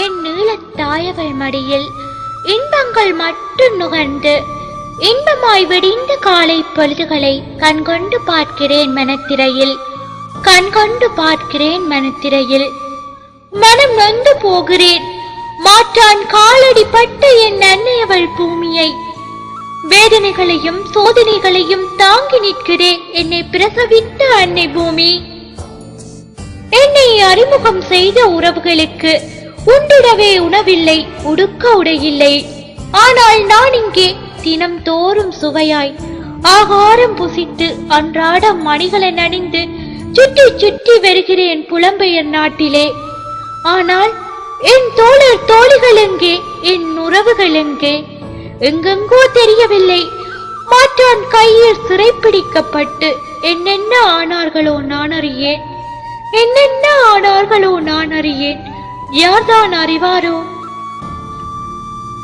என் நீளத்தாயவள் மடியில் இன்பங்கள் மட்டும் நுகர்ந்து இன்பமாய் விடிந்த காலை பொழுதுகளை கண்கொண்டு பார்க்கிறேன் மனத்திரையில். கண்கொண்டு பார்க்கிறேன் மனத்திரையில். மனம் நொந்து போகிறேன். மாற்றான் காலடி பட்டு என் அன்னையவள் பூமியை. வேதனைகளையும் சோதனைகளையும் தாங்கி நிற்கிறேன் என்னை பிரசவித்த அன்னை பூமி. என்னை அறிமுகம் செய்த உறவுகளுக்கு உண்டிடவே உணவில்லை உடுக்க உடையில்லை. ஆனால் நான் இங்கே தினம் தோறும் சுவையாய் ஆகாரம் புசித்து அன்றாடம் மணிகளை நணிந்து சுற்றி சுற்றி வருகிறேன் புலம்பெயர் நாட்டிலே. ஆனால் என் தோழர் தோழிகள் எங்கே என் உறவுகள் எங்கே? எங்கெங்கோ தெரியவில்லை. மாற்றான் கையில் சிறைப்பிடிக்கப்பட்டு என்னென்ன ஆனார்களோ நான் அறியேன். என்னென்ன ஆனார்களோ நான் அறியேன். யார்தான் அறிவாரோ?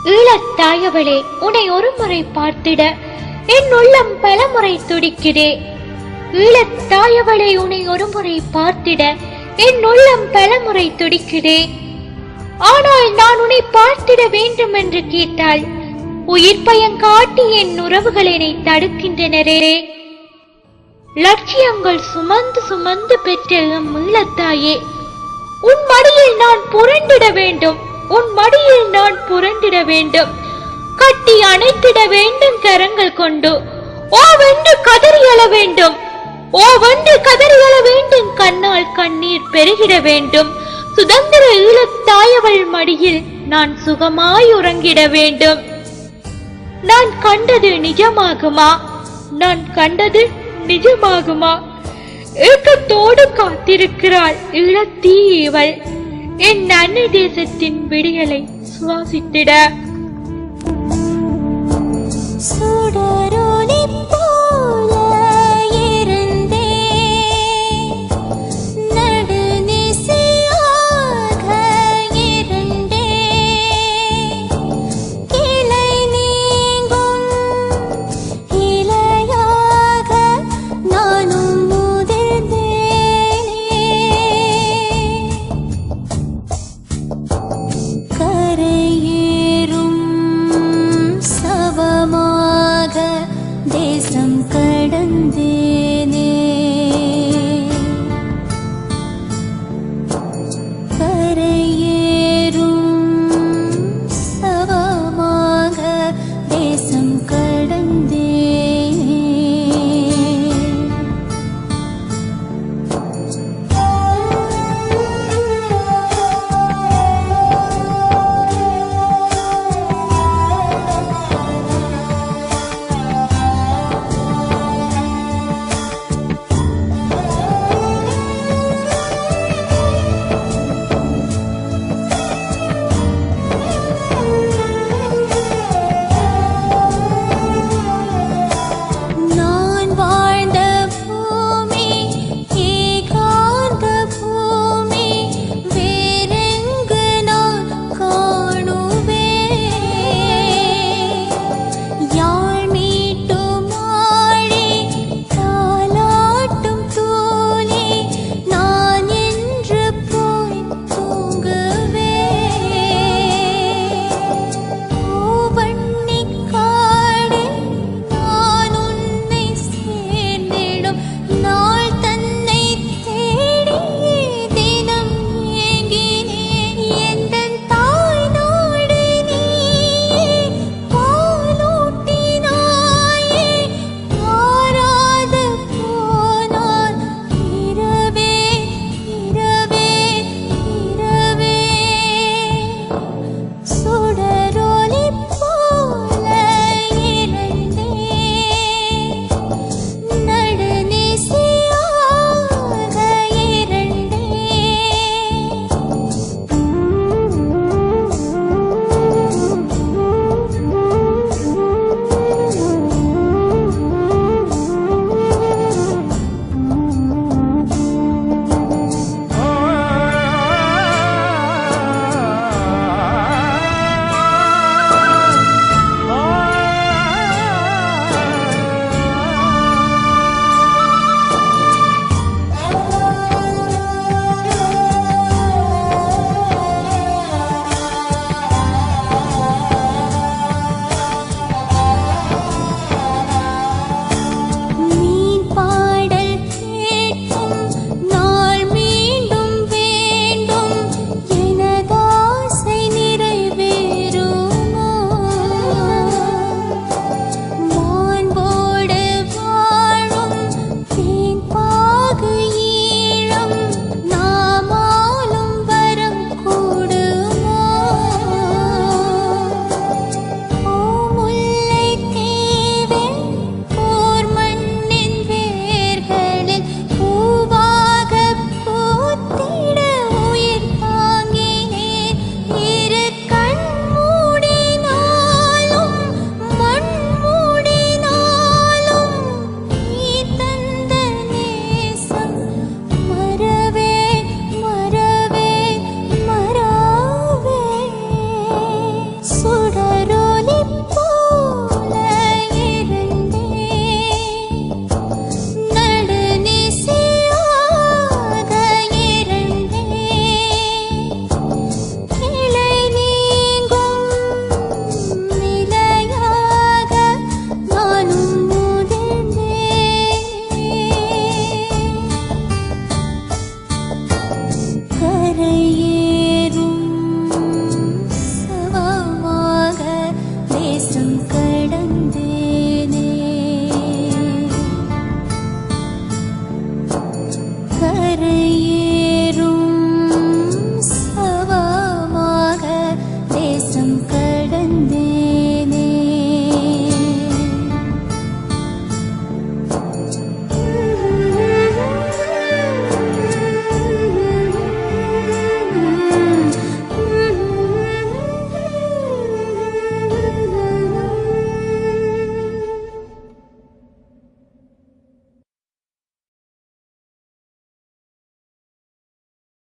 ஈழத்தாயவளே உன்னை ஒரு முறை பார்த்திட என் உள்ளம் பலமுறை துடிக்கிறே ஈழத்தாயவளே உன்னை ஒரு முறை பார்த்திட என் உள்ளம் பலமுறை துடிக்கிறே ஆனால் நான் உன்னை பார்த்திட வேண்டும் என்று கேட்டால் உயிர் பயம் காட்டி என் உறவுகள் என்னை தடுக்கின்றனரே. லட்சியங்கள் சுமந்து சுமந்து பெற்ற எம் ஈழத்தாயே உன் மடியில் நான் புரண்டிட வேண்டும். உன் மடியில் நான் புரண்டிட வேண்டும். கட்டி அணைத்திட வேண்டும் கரங்கள் கொண்டு. ஓ வென்று கதறி எழ வேண்டும். ஓ வென்று கதறி எழ வேண்டும். கண்ணால் கண்ணீர் பெருகிட வேண்டும். சுதந்திர ஈழத்தாயவள் மடியில் நான் சுகமாய் உறங்கிட வேண்டும். நான் கண்டது நிஜமாகுமா? நான் கண்டது நிஜமாகுமா? ஏக்கத்தோடு காத்திருக்கிறாள் இளத்தீ இவள் என் அன்னை தேசத்தின் விடியலை சுவாசித்திட. कडं